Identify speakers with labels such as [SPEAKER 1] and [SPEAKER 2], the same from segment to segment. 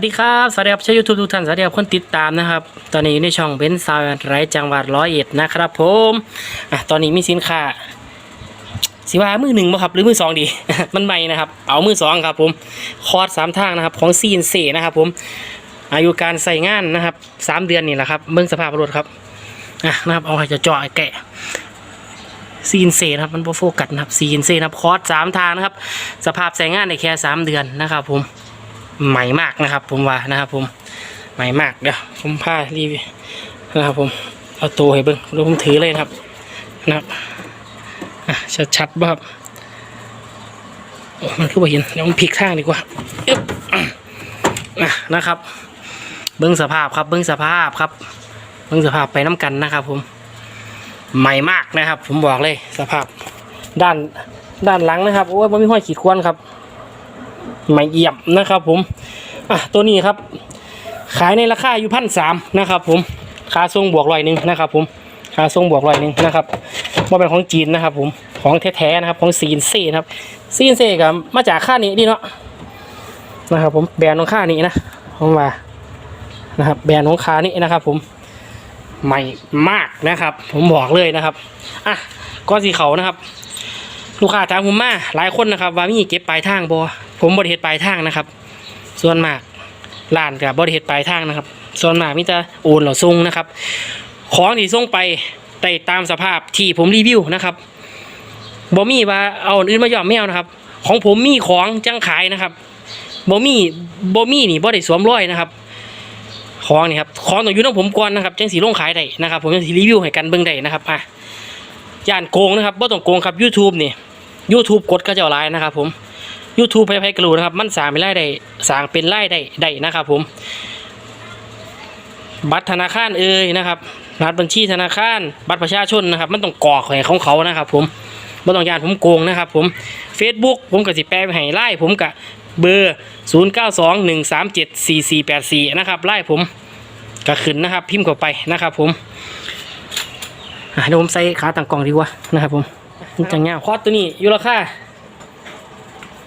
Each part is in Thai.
[SPEAKER 1] วัสดีครับ สวัสดีครับชาวยูทูบทุกท่าน สวัสดีครับคนติดตามนะครับ ตอนนี้อยู่ในช่องเบนซ์ซาวไรจังหวัดร้อยเอ็ดนะครับผมอะตอนนี้มีสินค้าสิว่ามือหนึ่งบ่ครับหรือมือสองดี มันใหม่นะครับ เอามือสองครับผม คอร์สสามทางนะครับของซีนเซนะครับผม อายุการใส่งานนะครับสามเดือนนี่แหละครับเบื้องสภาพรถครับอะนะครับ เอาให้จะเจาะไอ้แกะซีนเซนะครับมันโบโฟกัสนะครับซีนเซนะครับคอร์สสามทางนะครับ สภาพใส่งานในแค่สามเดือนนะครับผม ใหม่มากนะครับ ผมว่านะครับ ผมใหม่มากเดี๋ยวผมพารีวิวนะครับ ผมเอาตัวให้เบิ้งดูผมถือเลยนะครับนะครับอะชัดๆบ่ครับโอ้มันคือบ่เห็นเดี๋ยวผมพลิกข้างดีกว่าอึ๊บอะนะครับ เบิ้งสภาพครับ เบิ้งสภาพครับ เบิ้งสภาพไปน้ำกันนะครับ ผมใหม่มากนะครับ ผมบอกเลยสภาพ ด้านด้านหลังนะครับโอ้ยมันมีห้อยขีดควนครับ ไม่เอี่ยมนะครับผมอะตัวนี้ครับ ขายในราคาอยู่พันสามนะครับผมค่าส่งบวกร้อยหนึ่งนะครับผมค่าส่งบวกร้อยหนึ่งนะครับว่าเป็นของจีนนะครับผมของแท้ๆนะครับของซีนเซ่ครับซีนเซ่กับมาจากค่านี้ดีเนาะนะครับผมแบรนด์ของค่านี้นะผมว่านะครับแบรนด์ของค่านี้นะครับผมใหม่มากนะครับ ผมบอกเลยนะครับอะก้อนสีเขานะครับ ลูกค้าถามผมมาหลายคนนะครับว่ามีเก็บปลายทางบ่ผมบริเหตุปลายทางนะครับ ส่วนมากร้านกับบริเหตุปลายทางนะครับ ส่วนมากมิจะโอนหราส่งนะครับ ของที่ส่งไปแต่ตามสภาพที่ผมรีวิวนะครับบ่มีว่าเอาอื่นมายอมไม่เอานะครับ ของผมมีของจังขายนะครับบ่มีบ่มีนี่บ่ได้สวมรอยนะครับ ของนี่ครับของต้องอยู่น้องผมก่อนนะครับจังสีลงขายได้นะครับ ผมจังสีรีวิวให้กันเบิ่งได้นะครับอะย่านโกงนะครับบ่ต้องโกงครับ YouTube นี่ YouTube กดก็จะเอาไลน์นะครับผม YouTube ไปไปกระลูนะครับ มันสร้างเป็นรายได้สร้างเป็นรายได้ได้นะครับผม บัตรธนาคารเอ่ยนะครับรหัสบัญชีธนาคาร บัตรประชาชนนะครับ มันต้องกรอกให้ของเขานะครับ ผมไม่ต้องยานผมโกงนะครับ ผม Facebook ผมก็สิแปลไปให้ไล่ผมกับเบอร์ 0 9 2 1 3 7 4 4 8 4 นะครับไล่ผมก็ขึ้นนะครับ พิมพ์เข้าไปนะครับ ผมเดี๋ยวผมใส่ขาต่างกล่องดีกว่านะครับผม มันจังเงี้ยคอสตัวนี้อยู่ราคา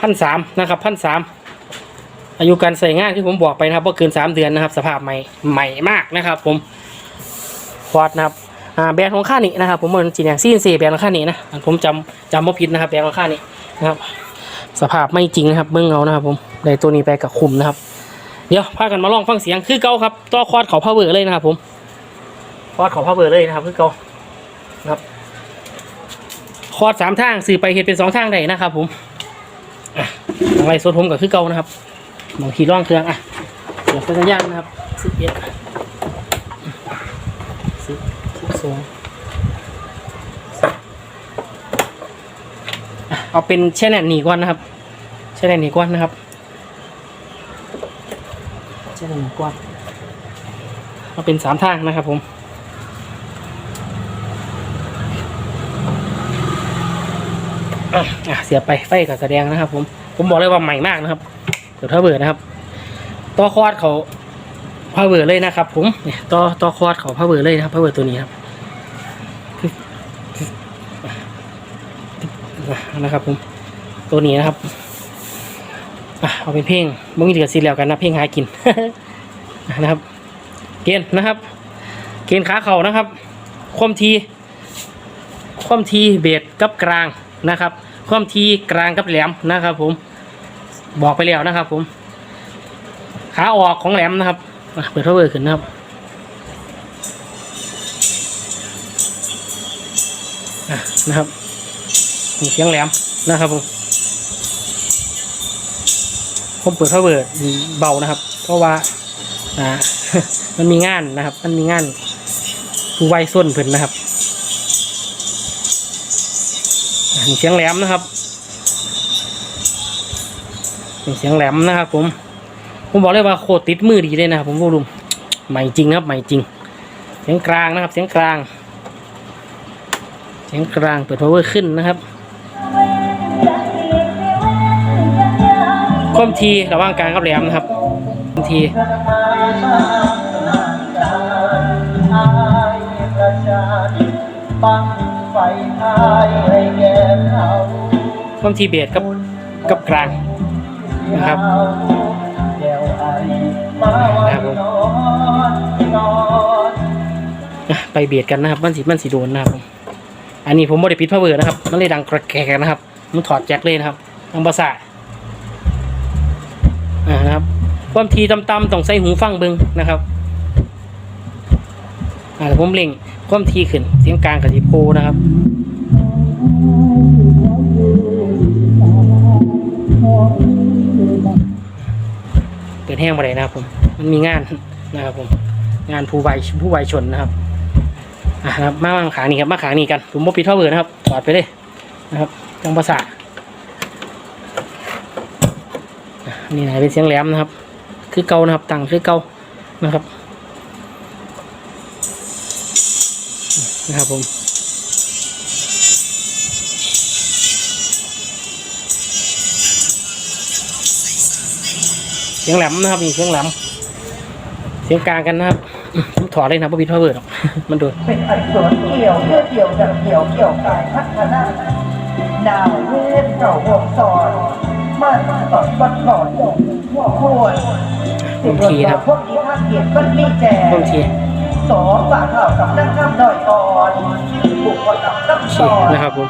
[SPEAKER 1] พันสามนะครับพันสามอายุการใส่งานที่ผมบอกไปนะครับว่าเกินสามเดือนนะครับ สภาพใหม่ใหม่มากนะครับ ผมคอร์สนะครับแบรนด์ของค่านี้นะครับ ผมเหมือนจีนอย่างซีนซีแบรนด์ของค่านี้นะผมจำจำไม่ผิดนะครับ แบรนด์ของค่านี้นะครับ สภาพไม่จริงนะครับเบื้องเงานะครับ ผมได้ตัวนี้ไปกับคุมนะครับ เดี๋ยวพากันมาลองฟังเสียงคือเก่าครับตัวคอร์สเขาพาวเวอร์เลยนะครับ ผมคอร์สเขาพาวเวอร์เลยนะครับ คือเก่านะครับ คอร์ดสามทางสื่อไปเห็นเป็นสองทางได้นะครับ ผมอะอะไรโซนผมกับคือเก่านะครับมองขี่ร่องเครื่องอะเดี๋ยวเป็นสัญญาณนะครับสิบเอ็ดสิบสิบสองเอาเป็นแช่แนนหนีก่อนนะครับแช่แนนหนีก่อนนะครับแช่แนนหนีก่อนเอาเป็นสามทางนะครับผม อะอะ เสียไปไฟกับแสดงนะครับ ผมผมบอกเลยว่าใหม่มากนะครับเดี๋ยวถ้าเบิดนะครับต่อคอดเขาพาเบิดเลยนะครับ ผมเนี่ยต่อต่อคอดเขาพาเบิดเลยนะครับพาเบิดตัวนี้ครับนะครับ ผมตัวนี้นะครับอเอาเป็นเพลงมึงมีเดือดซีแล้วกันนะเพลงหากินนะครับ เกณฑ์นะครับ เกณฑ์ขาเข่านะครับ ความที ความทีเบสกับกลางนะครับ ความทีกลางกับแหลมนะครับ ผม บอกไปแล้วนะครับ ผมขาออกของแหลมนะครับเปิดเทเวอร์ขึ้นนะครับนะครับมีเสียงแหลมนะครับผมผมเปิดเทเวอร์เบานะครับ เพราะว่าอ่ามันมีงานนะครับ มันมีงานผู้ไวส้นเพิ่นนะครับ มีเสียงแหลมนะครับมีเสียงแหลมนะครับ ผม ผมบอกเลยว่าโคตรติดมือดีเลยนะครับผมวอลุมใหม่จริงครับใหม่จริง เสียงกลางนะครับ เสียงกลาง เสียงกลางเปิด power ขึ้นนะครับความทีระหว่างกลางกับแหลมนะครับความที ความทีเบตกับกับกลางนะครับ
[SPEAKER 2] นะค
[SPEAKER 1] รับไปเบียดกันนะครับมันสีมันสีโดนนะครับอันนี้ผมบริปิดพาวเวอร์นะครับมันเลยดังกระแกกนะครับ มันถอดแจ็คเลยนะครับทางภาสาอ่นะครับความทีตำตำต้องใส่หูฟังเบิ้งนะครับอ่าผมเล่งความทีขึ้นเสียงกลางกับทีโพนะครับ ดแห้งมาเลยนะครับผมมันมีงานนะครับผมงานผู้วัยผู้วัยชนนะครับอะครับมามาขางนี้ครับมาขางนี้กันผมบ่ปิดท่อเบอร์นะครับถอดไปเลยนะครับจังภาษานี่ไหนเป็นเสียงแหลมนะครับ คือเก่านะครับตังคือเก่านะครับนะครับผม สียงแหลมนะครับนี่เสียงแหลม เสียงกลางกันนะครับผมถอดเลยนะพ่อปิดพ่อเบิร์ดหรอกมันโดน
[SPEAKER 2] เป็นอันสวนเกี่ยวเพื่อเกี่ยวจากเกี่ยวเกี่ยวกายพัฒนาดาวเวทเก่าห่วงสอนมันสอนบัดหลอดหัวควร
[SPEAKER 1] บางทีครับ
[SPEAKER 2] พวกนี้ถ้าเกียรติมันมีแจก
[SPEAKER 1] บางที
[SPEAKER 2] สองฝาข่าวกับนั่งข้ามหน่อยก่อนบุกคนกับนั่ง
[SPEAKER 1] โอเค
[SPEAKER 2] ก่อน
[SPEAKER 1] นะครับผม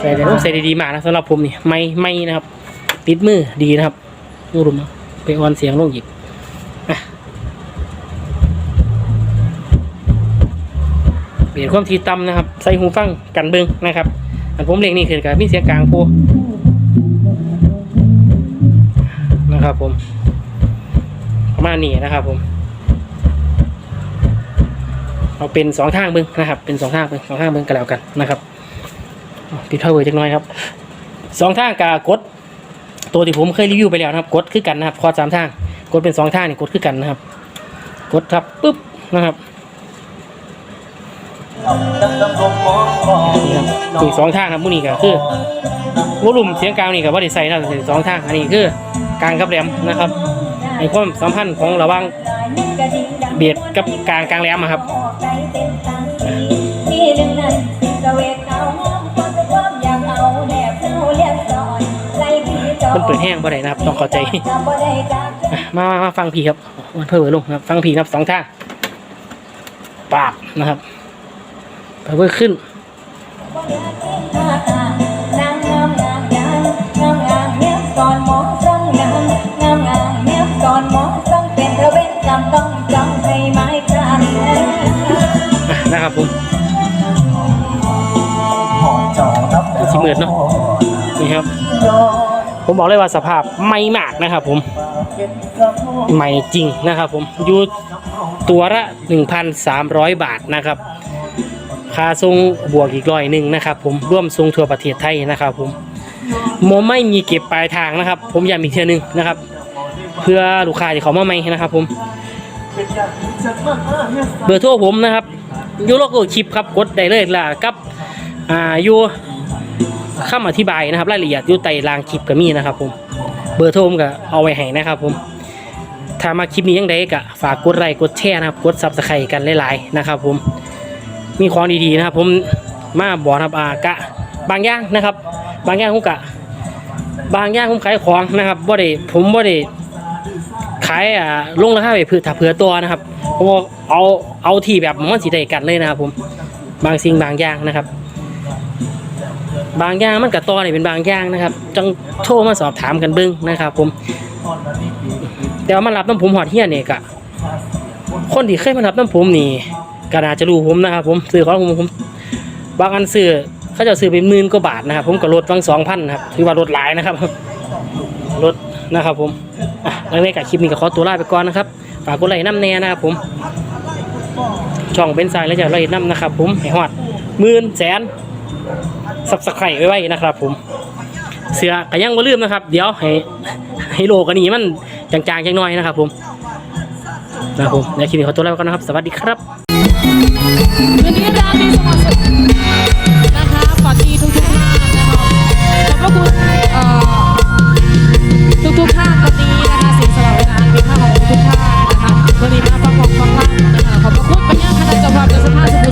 [SPEAKER 1] ใส่แต่ต้องใส่ดีๆมากนะสำหรับผมนี่ไม่ไม่นะครับ ติดมือดีนะครับนูรุมนะ ไปออนเสียงลงอีกเปลี่ยนความทีต่ำนะครับ ใส่หูฟังกันเบิงนะครับ อันผมเล็งนี่คือกับมีเสียงกลางโพนะครับผมประมาณนี้นะครับผม เอาเป็นสองทางเบิงนะครับ เป็นสองทางเบิงสองทางเบิงกันแล้วกันนะครับปิดเท่อเวอร์จักหน่อยครับสองทางกับกด ตัวที่ผมเคยรีวิวไปแล้วนะครับ กดคือกันนะครับคอสามทาง กดเป็นสองทางนี่กดคือกันนะครับ กดครับปุ๊บนะครับ
[SPEAKER 2] ดำดำลงมองมอง
[SPEAKER 1] นี่ครับถึงสองทางครับพวกนี้ก็คือวอลุ่มเสียงกลางนี่กับว่าได้ใส่นะถึงสองทาง อันนี้คือกลางกับแหลมนะครับในความสัมพันธ์ของระหว่างเบียดกับกลางกลางแหลมอะครับ
[SPEAKER 3] มันเปิ
[SPEAKER 1] ดแห้งบ่ได้นะครับ ต้องเข้าใจ
[SPEAKER 3] บ่ได้จาก
[SPEAKER 1] อะมามามาฟังพี่ครับมันเพิ่มลงครับ ฟังพี่ครับสองทางปาบนะครับเพิ่มขึ้น
[SPEAKER 3] บ่อยากกินหน้าตานางงามงามยางงามงามเมียสอนหมอสั่งงามงามงามเมียสอนหมอสั่งเป็นระเวนจำต้องจำให้ไม้กลาง
[SPEAKER 1] อะนะครับผม
[SPEAKER 2] หอจอครับ
[SPEAKER 1] สิเหมือนเนอะนี่ครับ
[SPEAKER 2] ย้อน
[SPEAKER 1] ผมบอกเลยว่าสภาพไม่มากนะครับผมใหม่จริงนะครับผมอยู่ตัวละ 1,300 บาทนะครับค่าทรงบวกอีกร้อยหนึ่งนะครับผมร่วมทรงทั่วประเทศไทยนะครับผมโมไม่มีเก็บปลายทางนะครับ ผมย้ำอีกเทียนึงนะครับ เพื่อลูกค้าที่เขามาใหม่นะครับผม
[SPEAKER 2] เบ
[SPEAKER 1] อร์โทรผมนะครับยูโลโกคลิปครับกดได้เลยล่ะกับอ่ายู่ คำอธิบายนะครับ รายละเอียดอยู่ใต้ล่างคลิปก็มีนะครับผมเบอร์โทรผมก็เอาไว้ให้นะครับผมถ้ามาคลิปนี้ยังไงก็ฝากกดไลค์กดแชร์นะครับ กดซับสไครต์กันหลายๆนะครับ ผมมีของดีๆนะครับผมมาบอกนะครับอากะบางอย่างนะครับ บางอย่างผมกะ บางอย่างผมขายของนะครับบ่ได้ผมบ่ได้ขายอ่าลงราคาไปเพื่อถ้าเผื่อตัวนะครับเพราะว่าเอาเอาที่แบบมันสีได้กันเลยนะครับ ผมบางสิ่งบางอย่างนะครับ บางอย่างมันกับตัวนี่เป็นบางอย่างนะครับ จังโทรมาสอบถามกันเบิ้งนะครับ ผมแต่ว่ามันรับน้ำผมหอดเฮียเนี่ยกะคนที่เคยมารับน้ำผมนี่ก็น่าจะรู้ผมนะครับ ผมซื้อของผมผมบางอันซื้อเขาจะซื้อเป็นหมื่นกว่าบาทนะครับ ผมก็ลดบางสองพันครับถือว่าลดหลายนะครับลดนะครับผมอะแล้วในกับคลิปนี้ก็ขอตัวลาไปก่อนนะครับฝากกดไลค์น้ำแน่นะครับผม ช่องเป็นสายแล้วจะไล่น้ำนะครับ ผมให้ฮอดหมื่นแสน ซับสไครต์ไว้ๆนะครับ ผม เสือก็ยังบ่ลืมนะครับ เดี๋ยวให้ให้โลกันนี้มันจางๆจังน้อยนะครับ ผมนะครับผมในคลิปนี้ขอตัวลาไปก่อนนะครับ สวัสดีครับ
[SPEAKER 4] วันนี้ราตรีสวัสดิ์นะคะสวัสดีทุกๆท่านนะคะขอบพระคุณเอ่อทุกๆท่านวันนี้นะคะสิ่งสำหรับงานมีค่าของทุกท่านนะคะวันนี้มาฟังของฟังล่างนะคะขอบพระคุณเป็นยังคณะเจ้าภาเจ้นสภาพ